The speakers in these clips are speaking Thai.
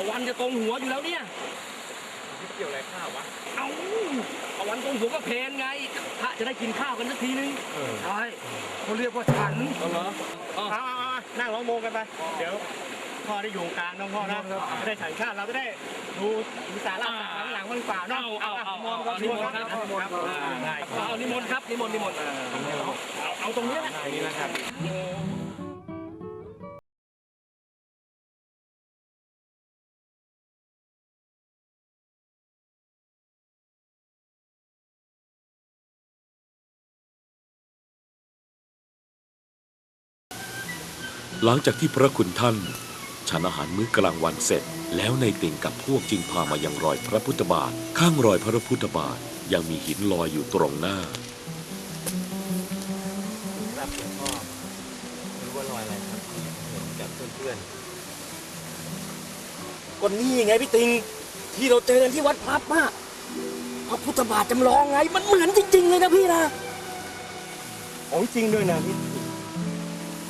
พี่ติงตะวันจะตรงหัวอยู่แล้วเนี่ย เกี่ยวอะไรข้าววะ เอาตะวันตรงหัวก็เพนไงพระจะได้กินข้าวกันสักทีนึงเออ ใช่เขาเรียกว่าฉัน เอาเหรออ๋อเอาเอาเอานั่งร้องโมกันไป เดี๋ยวพ่อได้อยู่กลางน้องพ่อนะจะได้ถ่ายชาติเราจะได้ดูมีสาระข้างหลังมันเปล่าเนาะเอาเอาเอามเอานต์ครับนิมนต์ครับนิมนต์ครับอ่าได้คเอารับเอานิมนต์ครับนิมนต์นิมนต์เอาเอาตรงนี้แหละอันนี้นะครับ หลังจากที่พระคุณท่าน ฉันอาหารมื้อกลางวันเสร็จ แล้วในติ่งกับพวกจึงพามายังรอยพระพุทธบาท ข้างรอยพระพุทธบาทยังมีหินลอยอยู่ตรงหน้าครับหลวงพ่อรู้ว่ารอยอะไรครับเห็นกับเพื่อนก็นี่ไงพี่ติง ที่เราเจอกันที่วัดพลับอะพระพุทธบาทจำลองไง มันเหมือนจริง ๆ เลยนะพี่นะๆของจริงด้วยนะพี่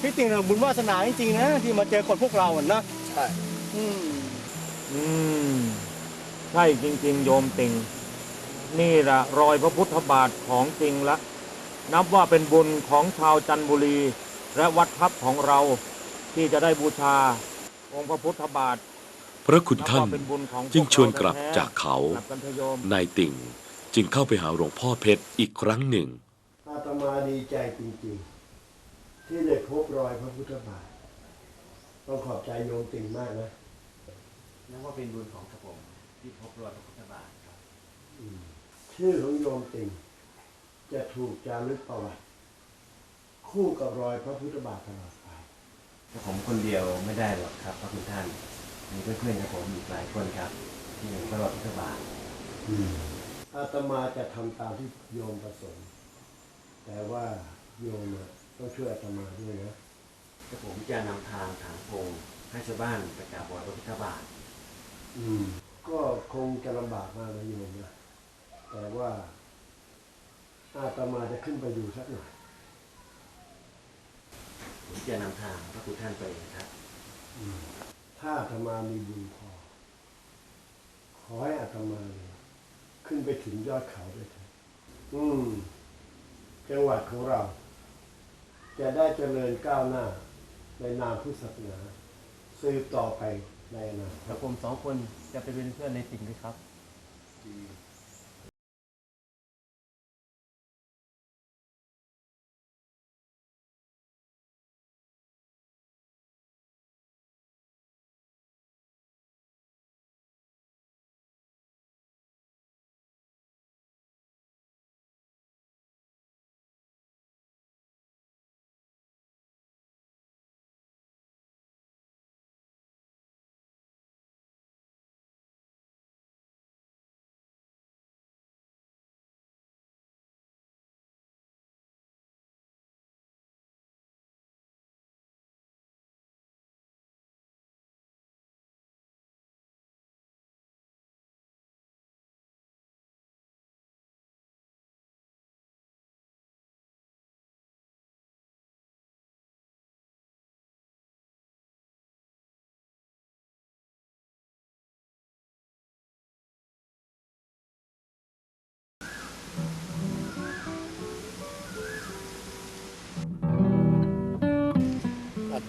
พี่ติงเราบุญวาสนาจริงๆนะที่มาเจอคนพวกเราอะนะใช่อืมอืมใช่จริง ๆ โยมติง นี่ละรอยพระพุทธบาทของจริงละ นับว่าเป็นบุญของชาวจันทบุรี และวัดทับของเรา ที่จะได้บูชาองค์พระพุทธบาท พระคุณนับท่านว่าเป็นบุญของจึงชวนกลับพวเรจากเขากลับกันเถอะโยมนายติ่งจึงเข้าไปหาหลวงพ่อเพชรอีกครั้งหนึ่ง อาตมาดีใจจริงๆ ที่ได้พบรอยพระพุทธบาทต้องขอบใจโยมติ่งมากนะนับว่าเป็นบุญของกระผมที่พบรอยพระพุทธบาทครับอืมชื่อของโยมติ่ง จะถูกจารึกประวัติ คู่กับรอยพระพุทธบาทตลอดไปผมคนเดียวไม่ได้หรอกครับพระคุณท่านมีเพื่อนๆกับผมอีกหลายคนครับ ที่เห็นพระรอดพุทธบาทอาตมาจะทำตามที่โยมประสงค์แต่ว่าโยมอะ ต้องช่วยอาตมาด้วยนะก็ผมจะนำทางถางพงให้ชาวบ้านไปกราบไหว้พระพุทธบาท อืม ก็คงจะลำบากมากนะโยมนะแต่ว่า อาตมาจะขึ้นไปดูสักหน่อย ผมจะนำทางพระคุณท่านไปเองครับถ้าอาตมามีบุญพอ ขอให้อาตมาเนี่ยขึ้นไปถึงยอดเขาด้วยเถิดอืม จังหวัดของเรา จะได้เจริญก้าวหน้าในนามพุทธศาสนาสืบต่อไปในอนาคแล้ตวผมสองคนจะไปเป็นเพื่อนในติ่งด้วยครับอ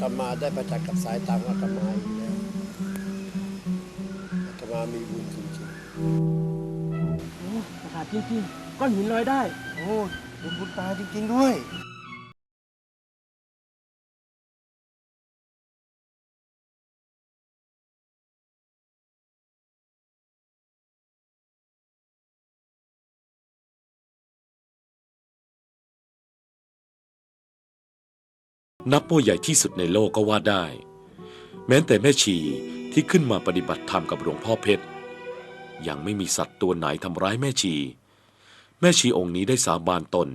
ตมาได้ประจักษ์กับสายตาของอาตมาอีกแล้วอาตมามีบุญจริงๆประหลาดจริงๆก้อนหินลอยได้โอ้บุญบุญตาจริง ๆ ด้วย นับว่าใหญ่ที่สุดในโลกก็ว่าได้ แม้แต่แม่ชีที่ขึ้นมาปฏิบัติธรรมกับหลวงพ่อเพชร ยังไม่มีสัตว์ตัวไหนทำร้ายแม่ชี แม่ชีองค์นี้ได้สาบานตน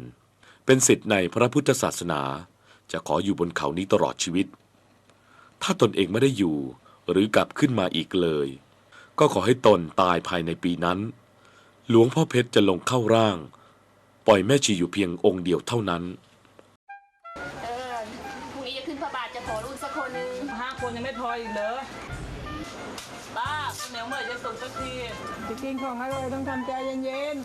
เป็นสิทธิ์ในพระพุทธศาสนา จะขออยู่บนเขานี้ตลอดชีวิต ถ้าตนเองไม่ได้อยู่หรือกลับขึ้นมาอีกเลย ก็ขอให้ตนตายภายในปีนั้น หลวงพ่อเพชรจะลงเข้าร่าง ปล่อยแม่ชีอยู่เพียงองค์เดียวเท่านั้น สุกสักทีจะกินของอร่อยต้องทำใจเย็น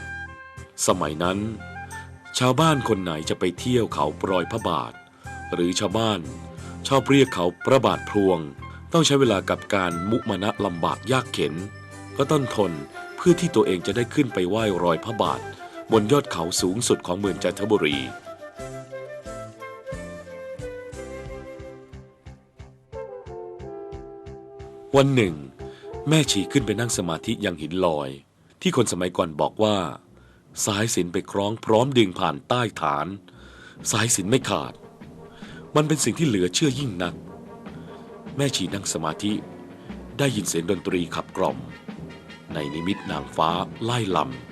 ๆ สมัยนั้น ชาวบ้านคนไหนจะไปเที่ยวเขาปลอยพระบาท หรือชาวบ้าน ชอบเรียกเขาพระบาทพลวง ต้องใช้เวลากับการมุมานะลำบากยากเข็น ก็ต้องทนเพื่อที่ตัวเองจะได้ขึ้นไปไหว้รอยพระบาท บนยอดเขาสูงสุดของเมืองจันทบุรี วันหนึ่ง แม่ชีขึ้นไปนั่งสมาธิยังหินลอย ที่คนสมัยก่อนบอกว่า สายสินไปคล้องพร้อมดึงผ่านใต้ฐาน สายสินไม่ขาด มันเป็นสิ่งที่เหลือเชื่อยิ่งนัก แม่ชีนั่งสมาธิได้ยินเสียงดนตรีขับกล่อม ในนิมิตนางฟ้าไล่ลำ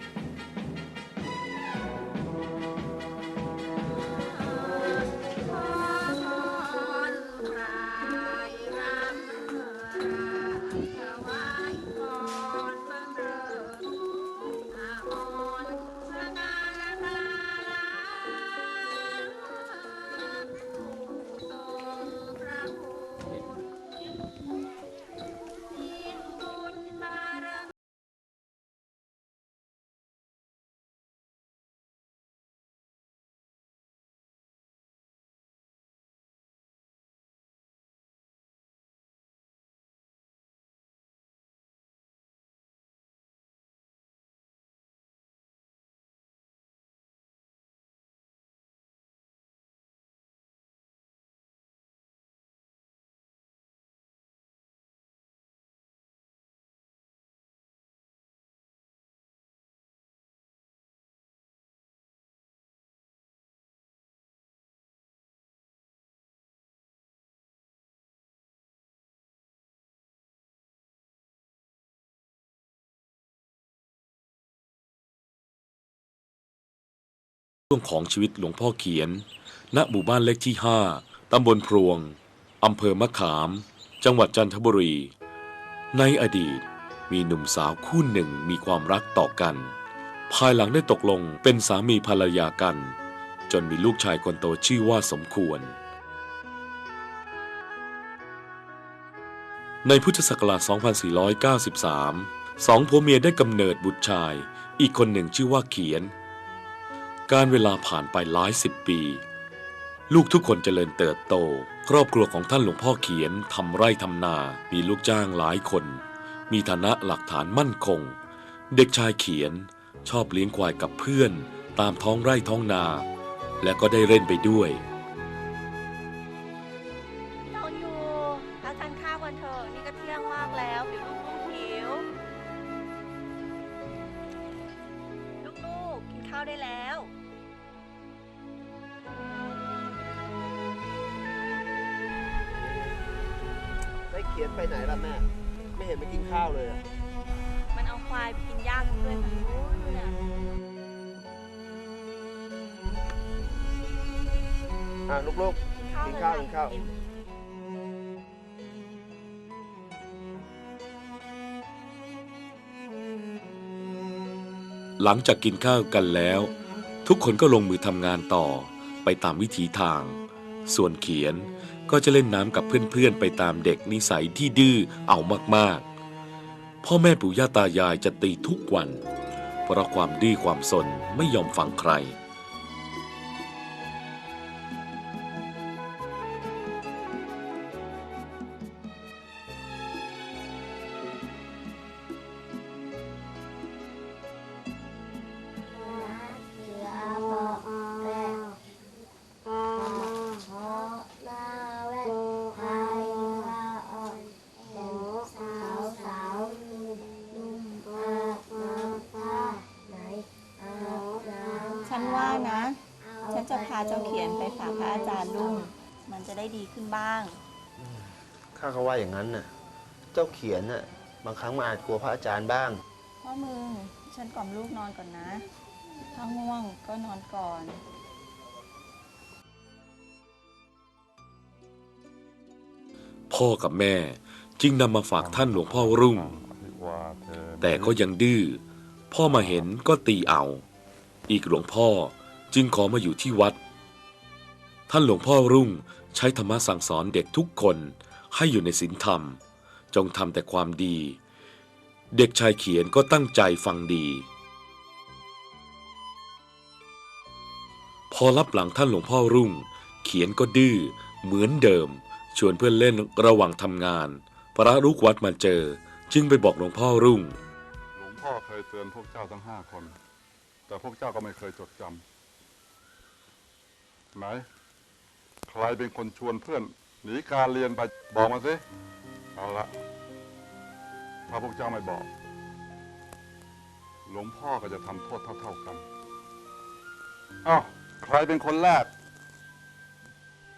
ช่วงของชีวิตหลวงพ่อเขียน ณ หมู่บ้านเล็กที่ 5 ตำบลพรวง อำเภอมะขาม จังหวัดจันทบุรี ในอดีตมีหนุ่มสาวคู่หนึ่งมีความรักต่อกัน ภายหลังได้ตกลงเป็นสามีภรรยากัน จนมีลูกชายคนโตชื่อว่าสมควร ในพุทธศักราช 2493 สองผัวเมียได้กำเนิดบุตรชาย อีกคนหนึ่งชื่อว่าเขียน การเวลาผ่านไปหลายสิบปี ลูกทุกคนเจริญเติบโต ครอบครัวของท่านหลวงพ่อเขียนทำไร่ทำนา มีลูกจ้างหลายคน มีฐานะหลักฐานมั่นคง เด็กชายเขียนชอบเลี้ยงควายกับเพื่อน ตามท้องไร่ท้องนา และก็ได้เล่นไปด้วย ข้าวเลยอะมันเอาควายไปกินหญ้ากับเพื่อนมันนู้นน่ะอะลูก กินข้าวกินเลยข้าวค่ะกินข้าว กินหลังจากกินข้าวกันแล้ว ทุกคนก็ลงมือทำงานต่อไปตามวิถีทาง ส่วนเขียนก็จะเล่นน้ำกับเพื่อนๆ ไปตามเด็กนิสัยที่ดื้อเอามากๆ พ่อแม่ปู่ย่าตายายจะตีทุกวัน เพราะความดื้อความสนไม่ยอมฟังใคร จะพาเจ้าเขียนไปฝากพระอาจารย์ลุงมันจะได้ดีขึ้นบ้าง ข้าก็ว่าอย่างนั้นน่ะ เจ้าเขียนน่ะบางครั้งมันอาจกลัวพระอาจารย์บ้าง พ่อมึง ฉันกล่อมลูกนอนก่อนนะ ถ้าง่วงก็นอนก่อน พ่อกับแม่จึงนำมาฝากท่านหลวงพ่อรุ่ง แต่ก็ยังดื้อ พ่อมาเห็นก็ตีเอา อีกหลวงพ่อจึงขอมาอยู่ที่วัด ท่านหลวงพ่อรุ่งใช้ธรรมะสั่งสอนเด็กทุกคนให้อยู่ในศีลธรรม จงทำแต่ความดี เด็กชายเขียนก็ตั้งใจฟังดี พอรับหลังท่านหลวงพ่อรุ่ง เขียนก็ดื้อเหมือนเดิม ชวนเพื่อนเล่นระหว่างทำงาน พระลูกวัดมาเจอ จึงไปบอกหลวงพ่อรุ่ง หลวงพ่อเคยเตือนพวกเจ้าทั้งห้าคน แต่พวกเจ้าก็ไม่เคยจดจำไหน ใครเป็นคนชวนเพื่อนหนีการเรียนไปบอกมาสิเอาละถ้าพวกเจ้าไม่บอก หลวงพ่อก็จะทำโทษเท่า ๆกันอ้าวใครเป็นคนแรก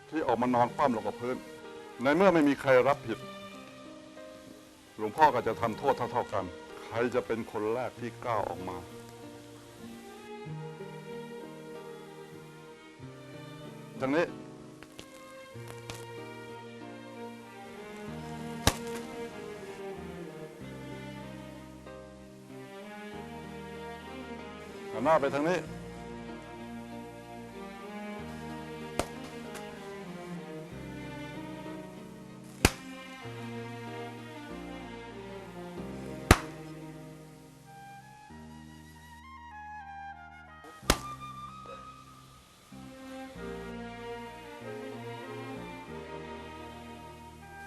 ที่ออกมานอนคว่ำลงกับพื้น ในเมื่อไม่มีใครรับผิด หลวงพ่อก็จะทำโทษเท่า ๆกัน ใครจะเป็นคนแรกที่ก้าวออกมาทางนี้ หน้าไปทางนี้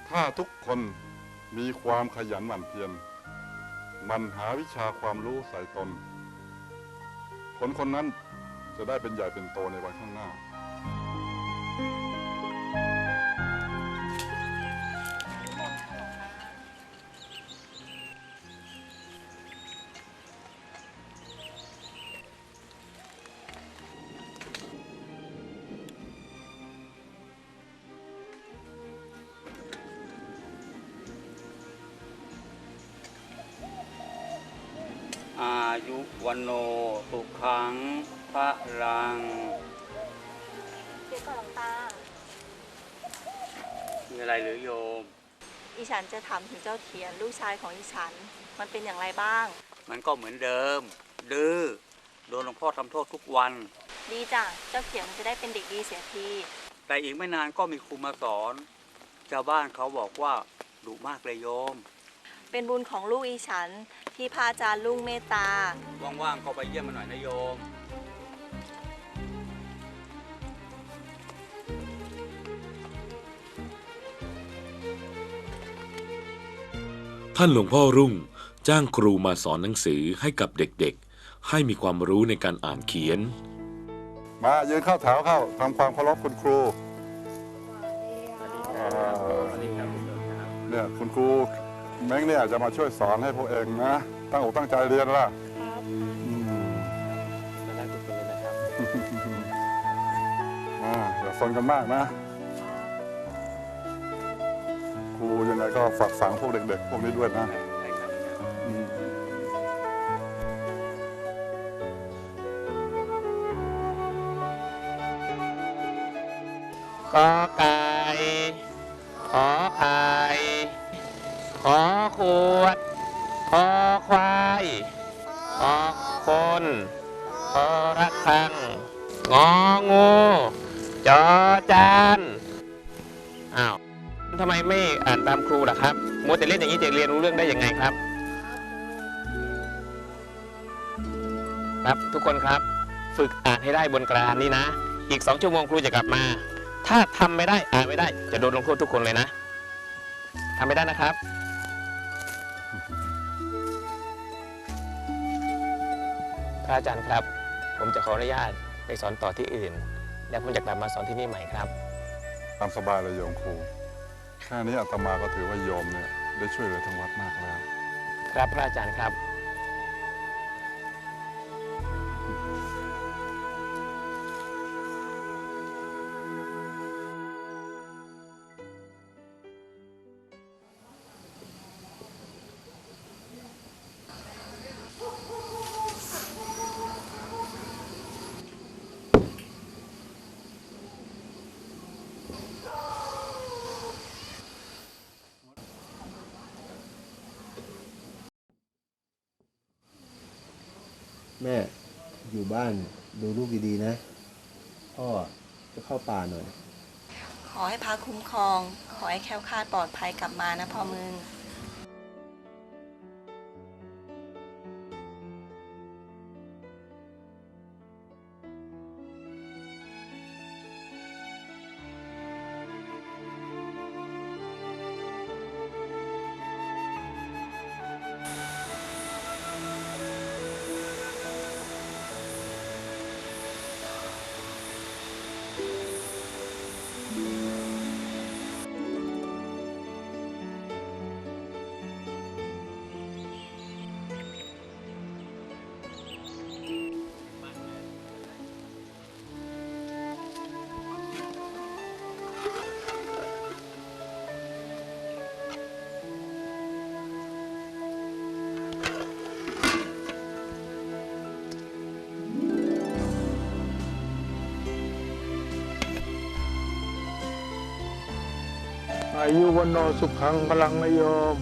ถ้าทุกคนมีความขยันหมั่นเพียรมันหาวิชาความรู้ใส่ตน คนคนนั้นจะได้เป็นใหญ่เป็นโตในวันข้างหน้า อายุวันโน ลังเดี๋ยวก่อนหลวงตา มีอะไรหรือโยม อีฉันจะถามถึงเจ้าเขียนลูกชายของอีฉัน มันเป็นอย่างไรบ้าง มันก็เหมือนเดิม ดื้อโดนหลวงพ่อทำโทษทุกวัน ดีจ้ะ เจ้าเขียนมันจะได้เป็นเด็กดีเสียที แต่อีกไม่นานก็มีครูมาสอนชาวบ้านเขาบอกว่าดุมากเลยโยม เป็นบุญของลูกอีฉันที่พระอาจารย์ลุงเมตตา ว่างๆก็ไปเยี่ยมมันหน่อยนะโยม ท่านหลวงพ่อรุ่งจ้างครูมาสอนหนังสือให้กับเด็กๆ ให้มีความรู้ในการอ่านเขียน มายืนเข้าแถวเข้าทำความเคารพคุณครูอ่าเนี่ยคุณครูเม้งเนี่ยจะมาช่วยสอนให้พวกเองนะ ตั้งอกตั้งใจเรียนล่ะอืมอ่าอย่าซนกันมากนะ รูยังไงก็ฝากฝังพวกเด็กๆพวกนี้ด้วยนะก็กา มัวแต่เล่นอย่างนี้จะเรียนรู้เรื่องได้ยังไงครับ ครับทุกคนครับ ฝึกอ่านให้ได้บนกระดานนี้นะ อีกสองชั่วโมงครูจะกลับมา ถ้าทำไม่ได้อ่านไม่ได้ จะโดนลงโทษทุกคนเลยนะทำไม่ได้นะครับพระอาจารย์ครับ ผมจะขออนุญาตไปสอนต่อที่อื่น แล้วผมจะกลับมาสอนที่นี่ใหม่ครับ ตามสบายเลยโยมครู แค่นี้อาตมาก็ถือว่าโยมเนี่ยได้ช่วยเหลือทางวัดมากแล้ว ครับพระอาจารย์ครับ ม่อยู่บ้านดูลูกดีๆนะ พ่อจะเข้าป่าหน่อย ขอให้พระคุ้มครอง ขอให้แคล้วคลาดปลอดภัยกลับมานะพ่อมึง ยุวันโนสุขังพลังนโยม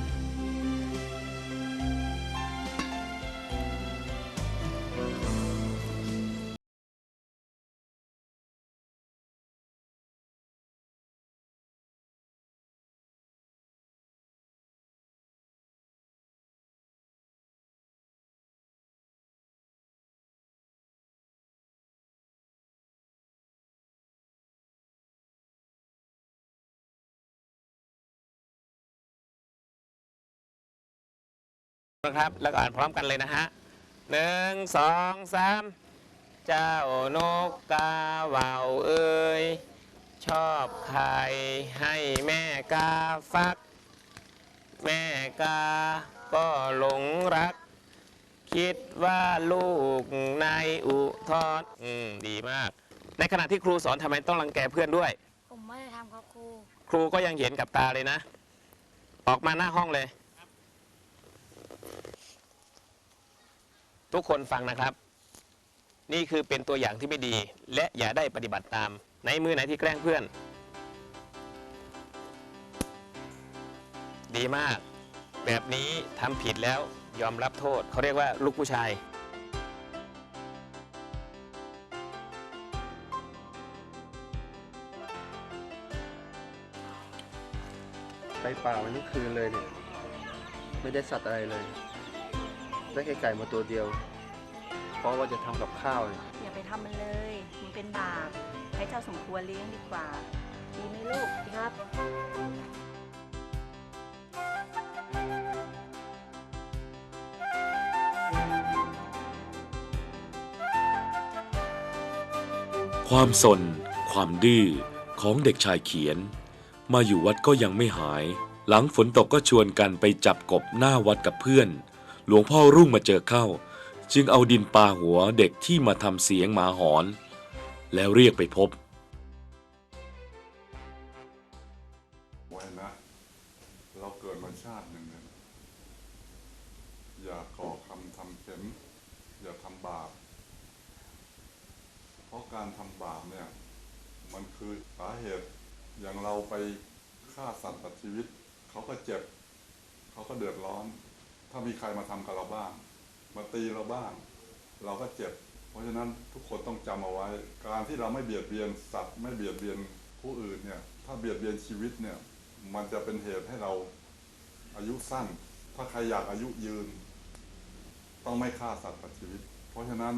นะครับ แล้วก็อ่านพร้อมกันเลยนะฮะหนึ่งสองสามเจ้านกกาเหว่าเอ้ยชอบใครให้แม่กาฟัก แม่กาก็หลงรัก คิดว่าลูกในอุทธรอืมดีมาก ในขณะที่ครูสอนทำไมต้องรังแกเพื่อนด้วย ผมไม่ได้ทำครับครู ครูก็ยังเห็นกับตาเลยนะ ออกมาหน้าห้องเลย ทุกคนฟังนะครับ นี่คือเป็นตัวอย่างที่ไม่ดี และอย่าได้ปฏิบัติตาม ในมือไหนที่แกล้งเพื่อน ดีมาก แบบนี้ทำผิดแล้วยอมรับโทษ เขาเรียกว่าลูกผู้ชายไปป่ามันทั้คืนเลยเนี่ย ไม่ได้สัตว์อะไรเลย ได้แค่ไก่มาตัวเดียว เพราะว่าจะทำกับข้าวเนี่ยอย่าไปทำมันเลยมันเป็นบาปให้เจ้าสมควรเลี้ยงดีกว่า ดีไหมลูกครับ ความสน ความดื้อของเด็กชายเขียน มาอยู่วัดก็ยังไม่หาย หลังฝนตกก็ชวนกันไปจับกบหน้าวัดกับเพื่อน หลวงพ่อรุ่งมาเจอเข้า จึงเอาดินปาหัวเด็กที่มาทำเสียงหมาหอน แล้วเรียกไปพบว้นะเราเกิดมาชาติหนึ่งเนี่ยอย่าก่อคำทำเข็นอย่าทำบาป เพราะการทำบาปเนี่ย มันคือสาเหตุอย่างเราไปฆ่าสัตว์ตัดชีวิต เขาก็เจ็บ เขาก็เดือดร้อน ถ้ามีใครมาทำกับเราบ้าง มาตีเราบ้าง เราก็เจ็บ เพราะฉะนั้นทุกคนต้องจำเอาไว้ การที่เราไม่เบียดเบียนสัตว์ไม่เบียดเบียนผู้อื่นเนี่ย ถ้าเบียดเบียนชีวิตเนี่ย มันจะเป็นเหตุให้เราอายุสั้น ถ้าใครอยากอายุยืน ต้องไม่ฆ่าสัตว์ตัดชีวิต เพราะฉะนั้น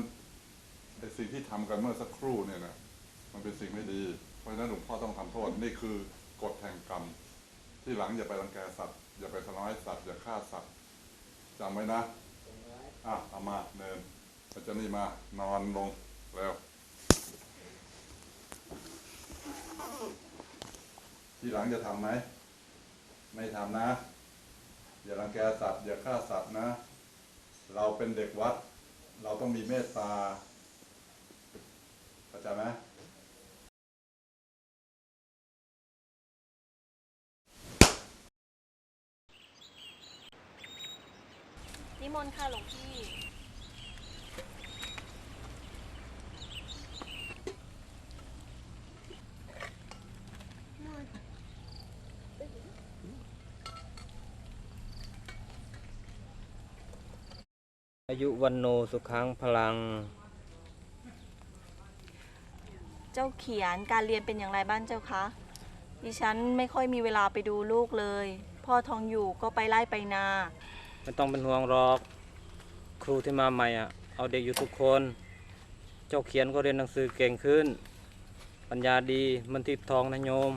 ไอ้สิ่งที่ทำกันเมื่อสักครู่เนี่ยนะมันเป็นสิ่งไม่ดี เพราะฉะนั้นหลวงพ่อต้องทำโทษ นี่คือกฎแห่งกรรม ที่หลังอย่าไปรังแกสัตว์อย่าไปทำร้ายสัตว์อย่าฆ่าสัตว์จำไว้นะอะเอามาเนินอาจารย์นี่มานอนลงแล้วที่หลังจะทำไหมไม่ทำนะ อย่ารังแกสัตว์อย่าฆ่าสัตว์นะ เราเป็นเด็กวัด เราต้องมีเมตตาเข้าใจไหม นิมนต์ค่ะหลวงพี่ อายุวันโนสุขังพลัง เจ้าเขียนการเรียนเป็นอย่างไรบ้างเจ้าคะ ดิฉันไม่ค่อยมีเวลาไปดูลูกเลย พ่อทองอยู่ก็ไปไล่ไปนา ไม่ต้องเป็นห่วงหรอกครูที่มาใหม่อะเอาเด็กอยู่ทุกคน เจ้าเขียนก็เรียนหนังสือเก่งขึ้น ปัญญาดีมันติดทองนะโยม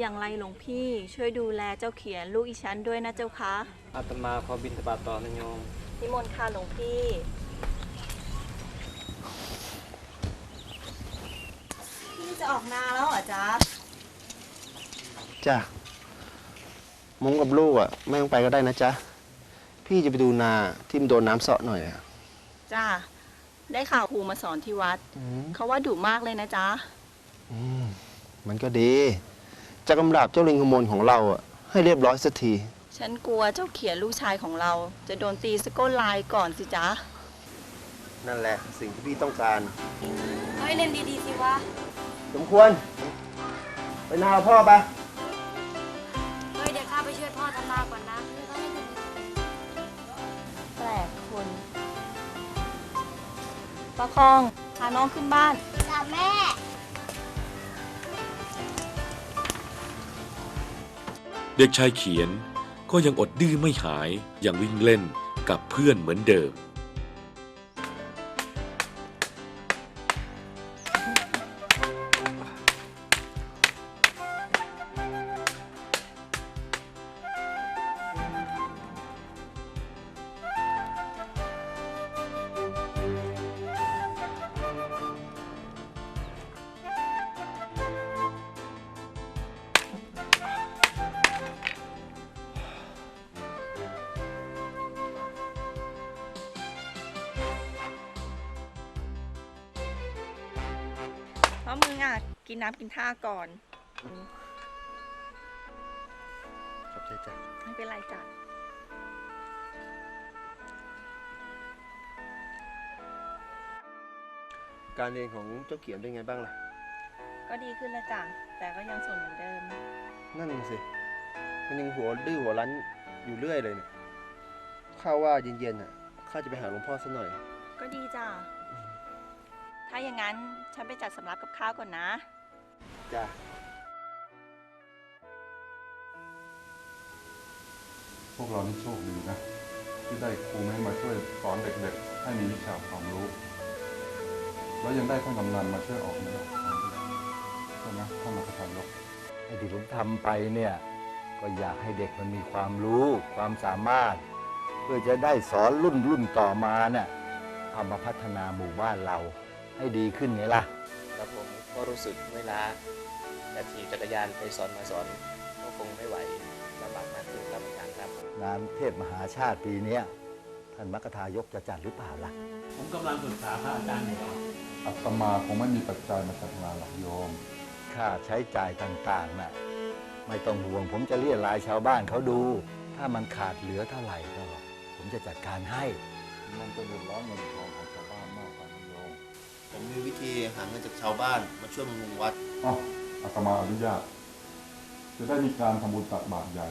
อย่างไรหลวงพี่ช่วยดูแลเจ้าเขียนลูกอีฉันด้วยนะเจ้าคะอาตมาขอบินทบาทต่อนะโยมนิมนต์ค่ะหลวงพี่ พี่จะออกนาแล้วเหรอจ๊ะจ้ะมุ้งกับลูกอะ ไม่ต้องไปก็ได้นะจ๊ะ พี่จะไปดูนาที่มันโดนน้ำเสาะหน่อยอะจ้าได้ข่าวครูมาสอนที่วัด เขาว่าดุมากเลยนะจ๊ะอืมมันก็ดี จะกำราบเจ้าลิงขโมยของเราอะให้เรียบร้อยสักที ฉันกลัวเจ้าเขียนลูกชายของเรา จะโดนตีสะก้นลายก่อนสิจ๊ะ นั่นแหละ สิ่งที่พี่ต้องการ เฮ้ยเล่นดีๆสิวะ สมควร ไปนาเอาพ่อไป ประคองพาน้องขึ้นบ้านจ้าแม่ เด็กชายเขียนก็ยังอดดื้อไม่หายยังวิ่งเล่นกับเพื่อนเหมือนเดิม นน้ำกินท่าก่อน ขอบใจจ้ะไม่เป็นไรจ้ะการเรียนของเจ้าเขียนเป็นไงบ้างล่ะ ก็ดีขึ้นแล้วจ้ะแต่ก็ยังสนเหมือนเดิม นั่นน่ะสิ มันยังหัวดื้อหัวรั้นอยู่เรื่อยเลยเนี่ยข้าว่าเย็นๆอะข้าจะไปหาหลวงพ่อสักหน่อย ก็ดีจ้ะถ้าอย่างนั้นฉันไปจัดสำรับกับข้าวก่อนนะ จ้ะพวกเรานี่โชคดีนะ ที่ได้ครูให้มาช่วยสอนเด็กๆ ให้มีวิชาความรู้ แล้วยังได้ท่านกำนันมาช่วยออกแนวทางด้วยใช่ไหมท่านมรคทายกไอ้ที่ผมทำไปเนี่ย ก็อยากให้เด็กมันมีความรู้ความสามารถ เพื่อจะได้สอนรุ่นรุ่นต่อมาเนี่ยเอามาพัฒนาหมู่บ้านเราให้ดีขึ้นไงล่ะ ก็รู้สึกไม่ล้าแต่ขี่จักรยานไปสอนมาสอนก็คงไม่ไหวลำบากมากขึ้นครับอาจารย์ครับ งานเทศมหาชาติปีเนี้ยท่านมัคคทายกจะจัดหรือเปล่าล่ะ ผมกำลังปรึกษาพระอาจารย์อยู่อัตมาคงไม่มีปัจจัยมาจัดงานหลักโยม ค่าใช้จ่ายต่างๆน่ะไม่ต้องห่วง ผมจะเรียกรายชาวบ้านเขาดู ถ้ามันขาดเหลือเท่าไหร่ก็ผมจะจัดการให้ มันจะเดือดร้อนเงินทอง ผมมีวิธีหาเงินจากชาวบ้านมาช่วยบำรุงวัดอ๋ออาตมาอนุญาต จะได้มีการทำบุญตักบาตรใหญ่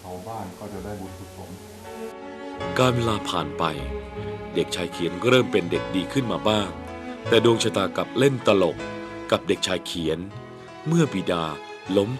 ชาวบ้านก็จะได้บุญกุศลการเวลาผ่านไป เด็กชายเขียนก็เริ่มเป็นเด็กดีขึ้นมาบ้าง แต่ดวงชะตากลับเล่นตลกกับเด็กชายเขียน เมื่อบิดาล้ม